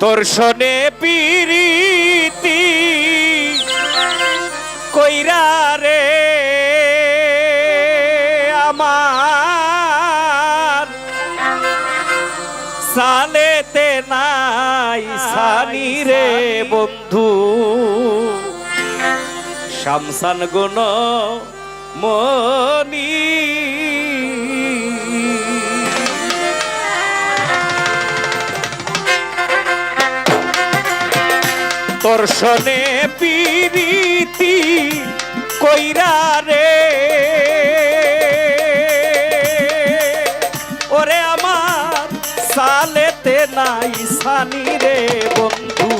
তোর শোনে পিরিতি কইরা রে আমার। সালেতে নাই সানি রে বন্ধু। শামসান গুণ মনি তোর শোনে পিরিতি কইরা রে। ওরে আমার সালেতে নাই সানি রে বন্ধু,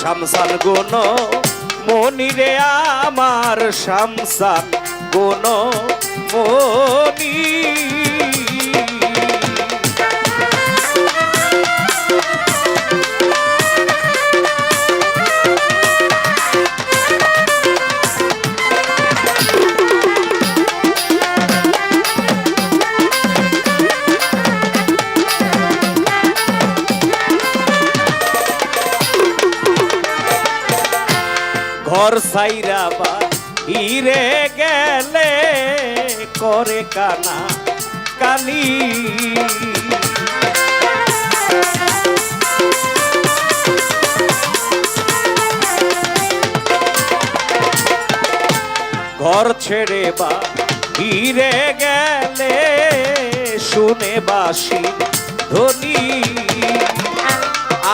শামসান গুণ মনি রে আমার, শামসান গুণ মনি। ঘর সাইরা বা হিরে গেলে করে কানা কালি। ঘর ছেড়ে বা হিরে গেলে শুনে বাসি ধনী।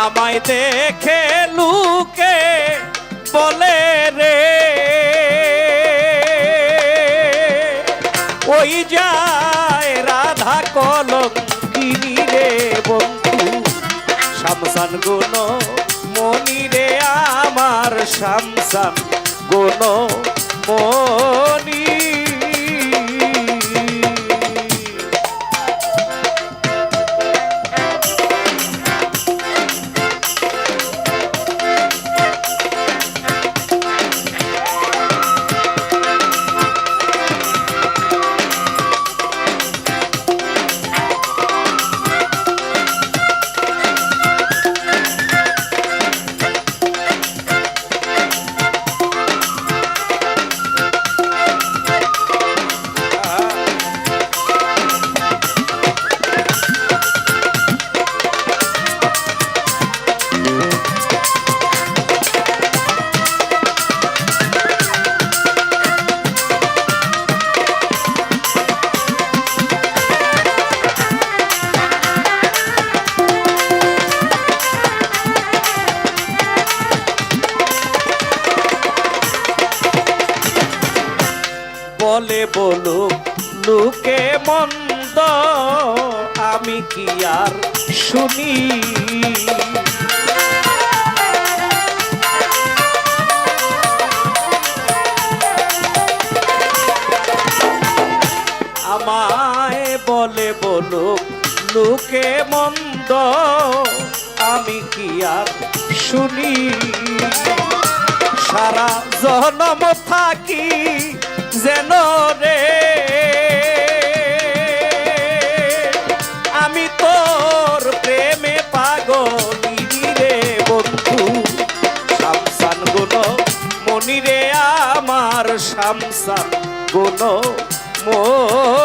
আমায় দেখে লুকে বলে রে। ওই যায় রাধা কলম কিনি রে বন্ধু। শামসান গুণ, মনি রে আমার শামসান গুণ, মনি বলুক লোকে মন্দ, আমি কি আর শুনি? আমায় বলে বলুক লোকে মন্দ, আমি কি আর শুনি? সারা জনম থাকি যেন রে। আমি তোর প্রেমে পাগলি রে বন্ধু। শামসান গুণ মনিরে আমার শামসান গুণ মনি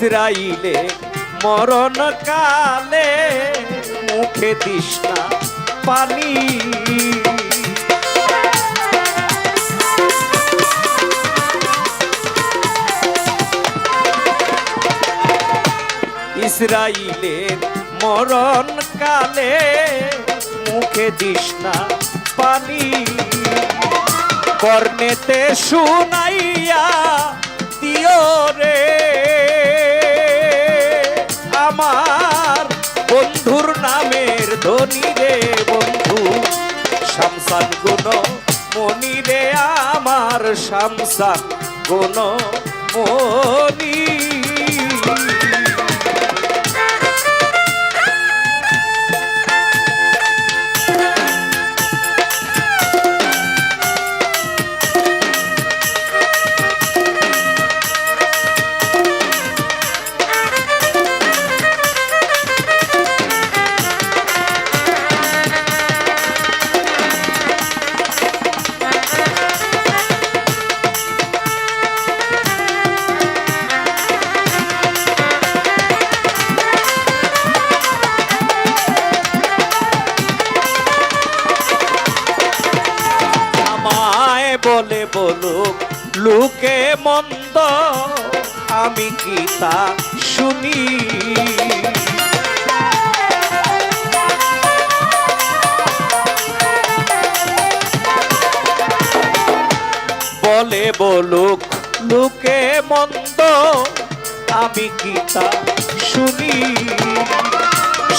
ইসরাইলে মরণ কালে মুখে তৃষ্ণা, পানি। ইসরাইলের মরণ কালে মুখে তৃষ্ণা, পানি। কর্ণেতে শুনাইয়া দিও রে ধনী বন্ধু শামসান গুণ মনি রে আমার শামসান গুণ মনি। বলে বলুক, লোকে মন্দ, আমি কি তা শুনি? বলে বলুক, লোকে মন্দ, আমি কি তা শুনি?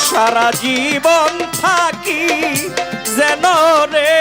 সারা জীবন থাকি যেন রে